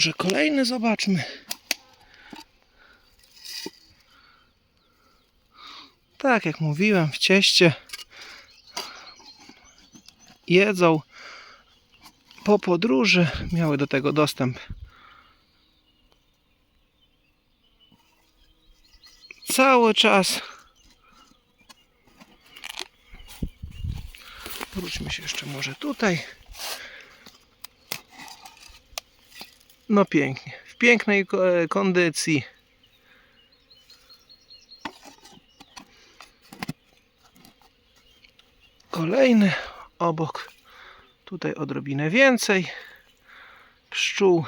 Może kolejny zobaczmy. Tak jak mówiłem, w cieście jedzą po podróży, miały do tego dostęp. Cały czas. Wróćmy się jeszcze może tutaj. No pięknie. W pięknej e, kondycji. Kolejny obok. Tutaj odrobinę więcej pszczół.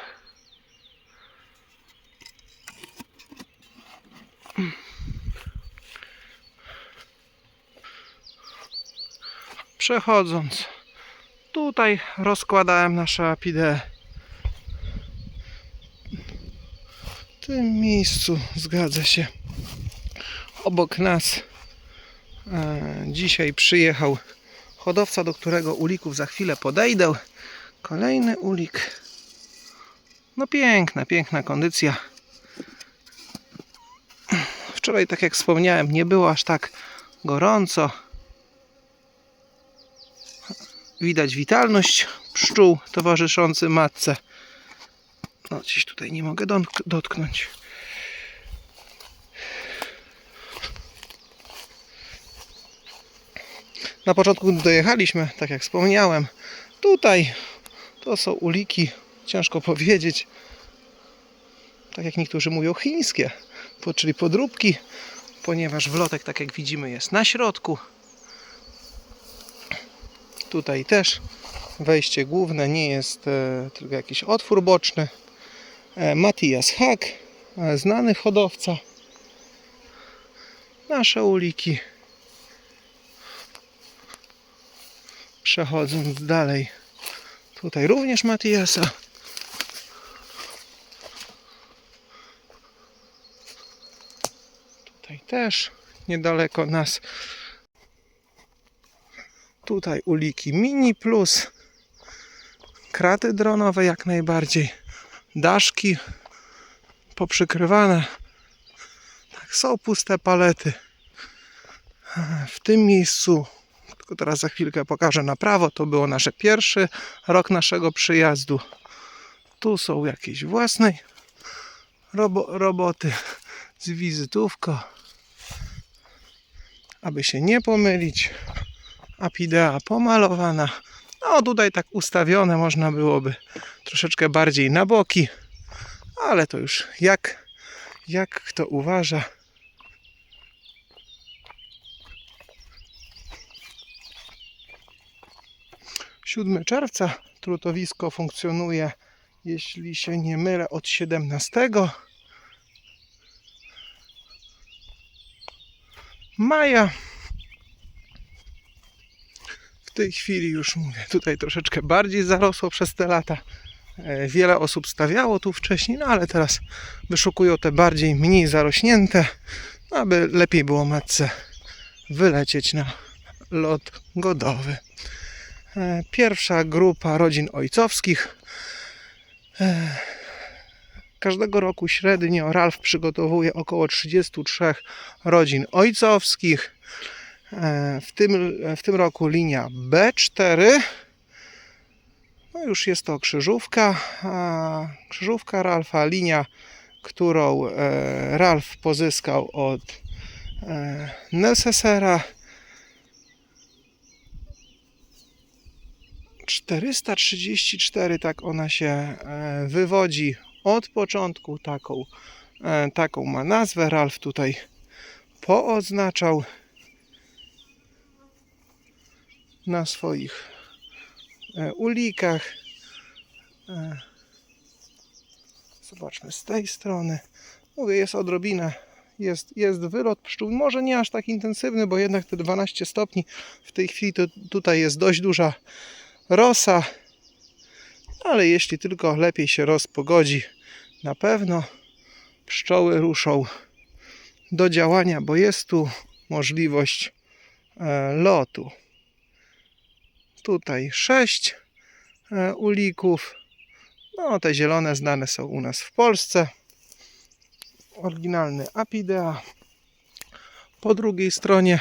Przechodząc, tutaj rozkładałem nasze apideę. Tym miejscu zgadza się. Obok nas e, dzisiaj przyjechał hodowca, do którego ulików za chwilę podejdę. Kolejny ulik. No piękna, piękna kondycja. Wczoraj, tak jak wspomniałem, nie było aż tak gorąco. Widać witalność pszczół towarzyszący matce. No, gdzieś tutaj nie mogę dotk- dotknąć. Na początku, dojechaliśmy, tak jak wspomniałem, tutaj to są uliki, ciężko powiedzieć, tak jak niektórzy mówią, chińskie, czyli podróbki, ponieważ wlotek, tak jak widzimy, jest na środku. Tutaj też wejście główne nie jest e, tylko jakiś otwór boczny. E, Matthias Hack, e, znany hodowca. Nasze uliki. Przechodząc dalej, tutaj również Matthiasa. Tutaj też niedaleko nas. Tutaj uliki Mini Plus. Kraty dronowe jak najbardziej. Daszki poprzykrywane. Tak, są puste palety. W tym miejscu, tylko teraz za chwilkę pokażę na prawo, to było nasze pierwszy rok naszego przyjazdu. Tu są jakieś własnej robo roboty z wizytówką. Aby się nie pomylić. Apidea pomalowana. No tutaj tak ustawione można byłoby troszeczkę bardziej na boki, ale to już jak, jak kto uważa. Siódmy czerwca trutowisko funkcjonuje, jeśli się nie mylę, od 17 maja. W tej chwili już mówię, tutaj troszeczkę bardziej zarosło przez te lata. E, Wiele osób stawiało tu wcześniej, no ale teraz wyszukują te bardziej mniej zarośnięte, aby lepiej było matce wylecieć na lot godowy. E, Pierwsza grupa rodzin ojcowskich. E, Każdego roku średnio Ralf przygotowuje około 33 rodzin ojcowskich. W tym, w tym roku linia B4. No już jest to krzyżówka. Krzyżówka Ralfa, linia, którą e, Ralf pozyskał od e, Necessera. 434, tak ona się e, wywodzi od początku. Taką, taką ma nazwę. Ralf tutaj pooznaczał na swoich ulikach. E, Zobaczmy z tej strony. Mówię, jest odrobinę, jest, jest wylot pszczół. Może nie aż tak intensywny, bo jednak te 12 stopni w tej chwili to tutaj jest dość duża rosa. Ale jeśli tylko lepiej się rozpogodzi, na pewno pszczoły ruszą do działania, bo jest tu możliwość e, lotu. Tutaj sześć e, ulików. No, te zielone znane są u nas w Polsce. Oryginalny Apidea. Po drugiej stronie,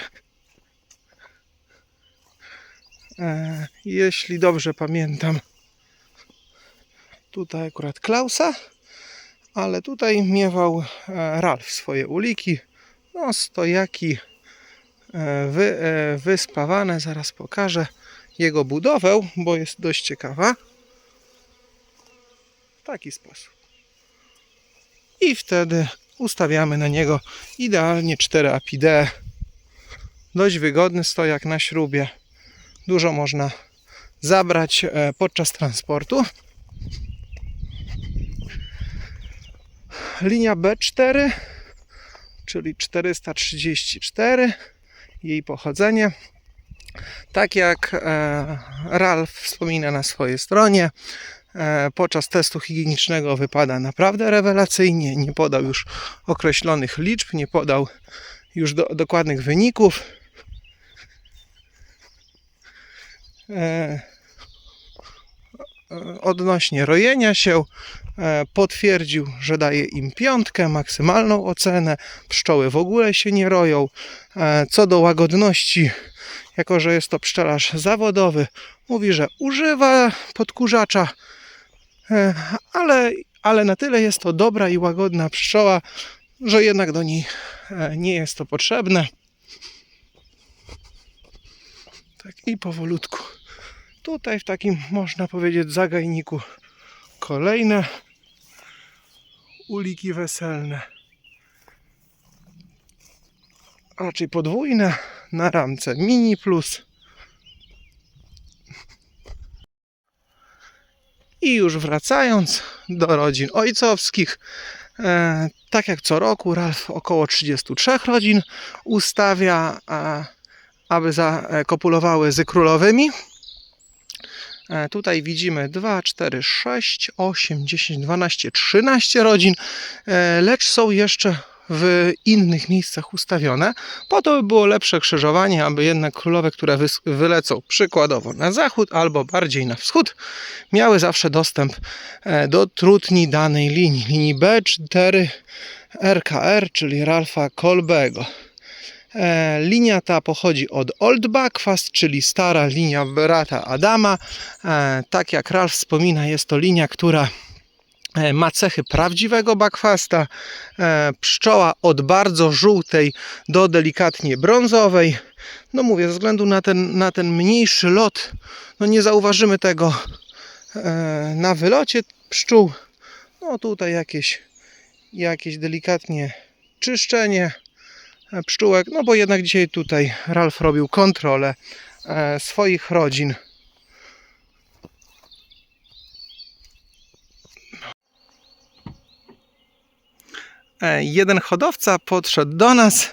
e, jeśli dobrze pamiętam, tutaj akurat Klausa, ale tutaj miewał e, Ralf swoje uliki. No, stojaki wy, wyspawane. Zaraz pokażę jego budowę, bo jest dość ciekawa. W taki sposób. I wtedy ustawiamy na niego idealnie 4 apide. Dość wygodny stojak na śrubie. Dużo można zabrać e, podczas transportu. Linia B4, czyli 434, jej pochodzenie. Tak jak e, Ralf wspomina na swojej stronie, e, podczas testu higienicznego wypada naprawdę rewelacyjnie. Nie podał już określonych liczb, nie podał już do, dokładnych wyników. E, odnośnie rojenia się, potwierdził, że daje im piątkę, maksymalną ocenę. Pszczoły w ogóle się nie roją. Co do łagodności, jako że jest to pszczelarz zawodowy, mówi, że używa podkurzacza, e, ale, ale na tyle jest to dobra i łagodna pszczoła, że jednak do niej e, nie jest to potrzebne. Tak i powolutku. Tutaj w takim, można powiedzieć, zagajniku kolejne uliki weselne. Raczej podwójne na ramce mini plus. I już wracając do rodzin ojcowskich, e, tak jak co roku, Ralf około 33 rodzin ustawia, e, aby zakopulowały z królowymi. E, Tutaj widzimy 2, 4, 6, 8, 10, 12, 13 rodzin, e, lecz są jeszcze w innych miejscach ustawione, po to by było lepsze krzyżowanie, aby jednak królowe, które wylecą przykładowo na zachód albo bardziej na wschód, miały zawsze dostęp e, do trutni danej linii, linii B4 RKR, czyli Ralfa Kolbego. E, Linia ta pochodzi od Old Buckfast, czyli stara linia brata Adama. E, Tak jak Ralf wspomina, jest to linia, która ma cechy prawdziwego Buckfasta. E, Pszczoła od bardzo żółtej do delikatnie brązowej. No mówię, ze względu na ten, na ten mniejszy lot, no nie zauważymy tego e, na wylocie pszczół. No tutaj jakieś, jakieś delikatnie czyszczenie e, pszczółek, no bo jednak dzisiaj tutaj Ralf robił kontrolę e, swoich rodzin. Jeden hodowca podszedł do nas,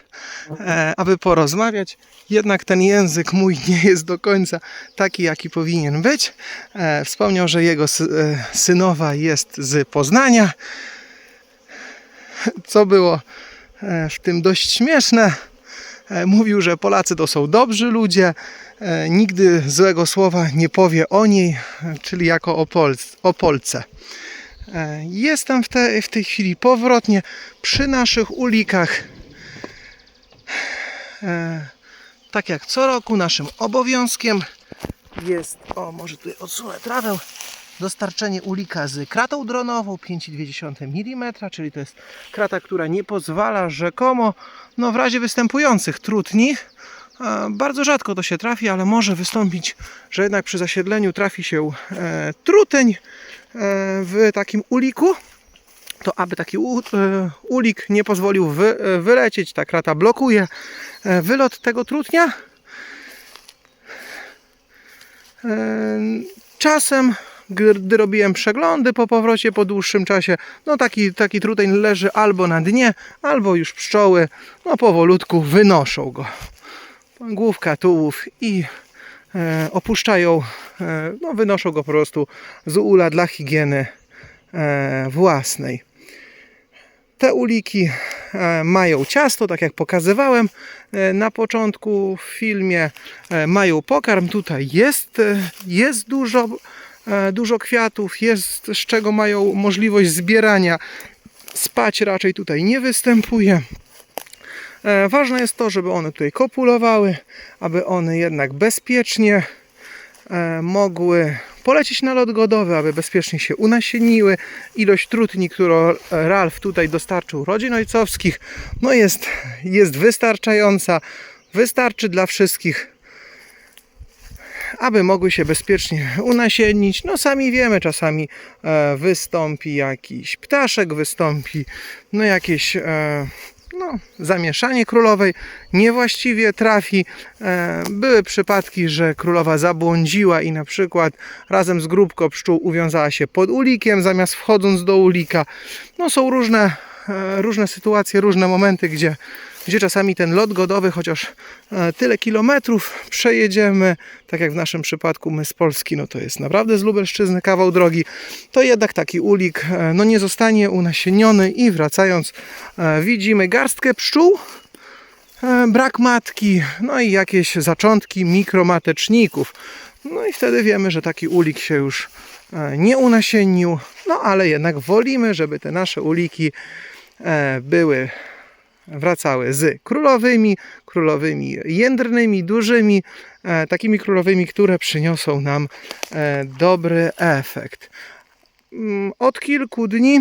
e, aby porozmawiać. Jednak ten język mój nie jest do końca taki, jaki powinien być. E, Wspomniał, że jego sy- e, synowa jest z Poznania, co było e, w tym dość śmieszne. E, Mówił, że Polacy to są dobrzy ludzie, e, nigdy złego słowa nie powie o niej, e, czyli jako o, Polsce. E, Jestem w, te, w tej chwili powrotnie przy naszych ulikach. E, Tak jak co roku, naszym obowiązkiem jest, o może tutaj odsunę trawę, dostarczenie ulika z kratą dronową 5,2 mm, czyli to jest krata, która nie pozwala rzekomo, no w razie występujących trutni, e, bardzo rzadko to się trafi, ale może wystąpić, że jednak przy zasiedleniu trafi się e, truteń e, w takim uliku, to aby taki e, ulik nie pozwolił wy, wylecieć, ta krata blokuje wylot tego trutnia. Czasem, gdy robiłem przeglądy po powrocie po dłuższym czasie, no taki, taki truteń leży albo na dnie, albo już pszczoły, no powolutku wynoszą go. Główka, tułów i e, opuszczają, e, no wynoszą go po prostu z ula dla higieny e, własnej. Te uliki e, mają ciasto, tak jak pokazywałem e, na początku w filmie. E, Mają pokarm, tutaj jest, jest dużo dużo kwiatów, jest z czego mają możliwość zbierania. Spać raczej tutaj nie występuje. E, Ważne jest to, żeby one tutaj kopulowały, aby one jednak bezpiecznie e, mogły polecieć na lot godowy, aby bezpiecznie się unasieniły. Ilość trutni, którą Ralf tutaj dostarczył rodzin ojcowskich, no jest, jest wystarczająca. Wystarczy dla wszystkich, aby mogły się bezpiecznie unasiennić. No sami wiemy, czasami e, wystąpi jakiś ptaszek, wystąpi no jakieś no, zamieszanie królowej, niewłaściwie trafi. E, były przypadki, że królowa zabłądziła i na przykład razem z grupką pszczół uwiązała się pod ulikiem, zamiast wchodząc do ulika. No są różne, e, różne sytuacje, różne momenty, gdzie, gdzie czasami ten lot godowy, chociaż e, tyle kilometrów przejedziemy, tak jak w naszym przypadku my z Polski, no to jest naprawdę z Lubelszczyzny kawał drogi, to jednak taki ulik e, no nie zostanie unasieniony i wracając e, widzimy garstkę pszczół, brak matki, no i jakieś zaczątki mikromateczników. No i wtedy wiemy, że taki ulik się już nie unasiennił, no ale jednak wolimy, żeby te nasze uliki były wracały z królowymi, królowymi jędrnymi, dużymi, e, takimi królowymi, które przyniosą nam e, dobry efekt. Mm, Od kilku dni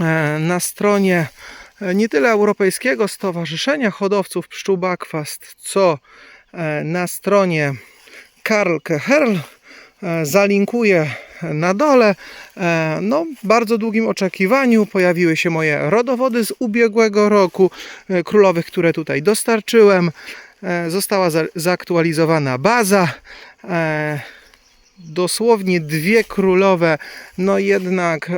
e, na stronie nie tyle Europejskiego Stowarzyszenia Hodowców Pszczół Bakwast, co na stronie Karl Keherl zalinkuję na dole. E, No, w bardzo długim oczekiwaniu pojawiły się moje rodowody z ubiegłego roku, e, królowych, które tutaj dostarczyłem. E, Została za- zaktualizowana baza. Dosłownie dwie królowe, no jednak e,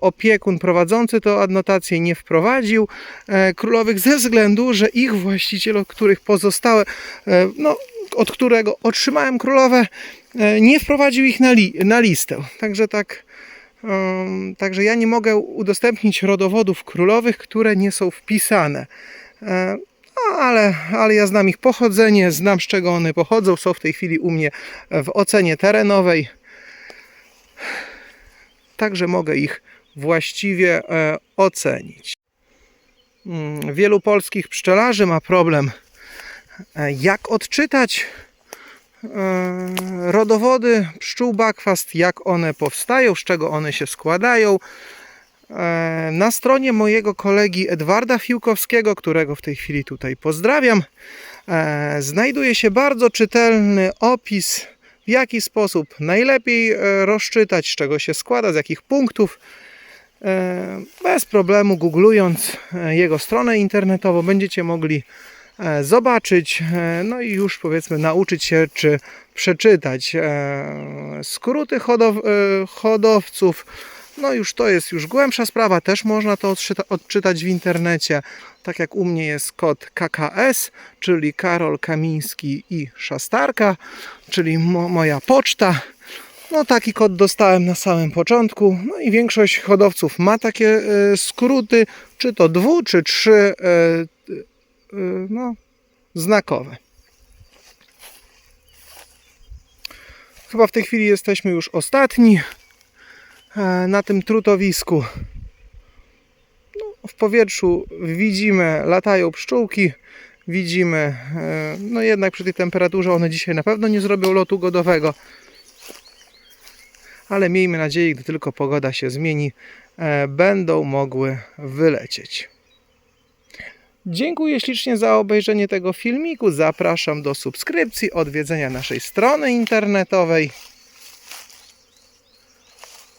opiekun prowadzący tą adnotację nie wprowadził e, królowych ze względu, że ich właściciel, od których pozostałe, e, no, od którego otrzymałem królowe, e, nie wprowadził ich na, li, na listę. Także tak, także ja nie mogę udostępnić rodowodów królowych, które nie są wpisane. E, ale, ale ja znam ich pochodzenie, znam z czego one pochodzą, są w tej chwili u mnie w ocenie terenowej. Także mogę ich właściwie e, ocenić. Mm, Wielu polskich pszczelarzy ma problem, e, jak odczytać e, rodowody pszczół bakwast, jak one powstają, z czego one się składają. E, Na stronie mojego kolegi Edwarda Fiłkowskiego, którego w tej chwili tutaj pozdrawiam, e, znajduje się bardzo czytelny opis, w jaki sposób najlepiej e, rozczytać, z czego się składa, z jakich punktów. Bez problemu, googlując jego stronę internetową, będziecie mogli zobaczyć, no i już powiedzmy nauczyć się, czy przeczytać skróty hodow, hodowców. No już to jest już głębsza sprawa, też można to odczyta, odczytać w internecie. Tak jak u mnie jest kod KKS, czyli Karol Kamiński i Szastarka, czyli mo, moja poczta. No taki kod dostałem na samym początku. No i większość hodowców ma takie e, skróty, czy to dwu, czy trzy, e, e, no, znakowe. Chyba w tej chwili jesteśmy już ostatni na tym trutowisku. No, w powietrzu widzimy, latają pszczółki, widzimy, e, no jednak przy tej temperaturze one dzisiaj na pewno nie zrobią lotu godowego. Ale miejmy nadzieję, gdy tylko pogoda się zmieni, e, będą mogły wylecieć. Dziękuję ślicznie za obejrzenie tego filmiku. Zapraszam do subskrypcji, odwiedzenia naszej strony internetowej.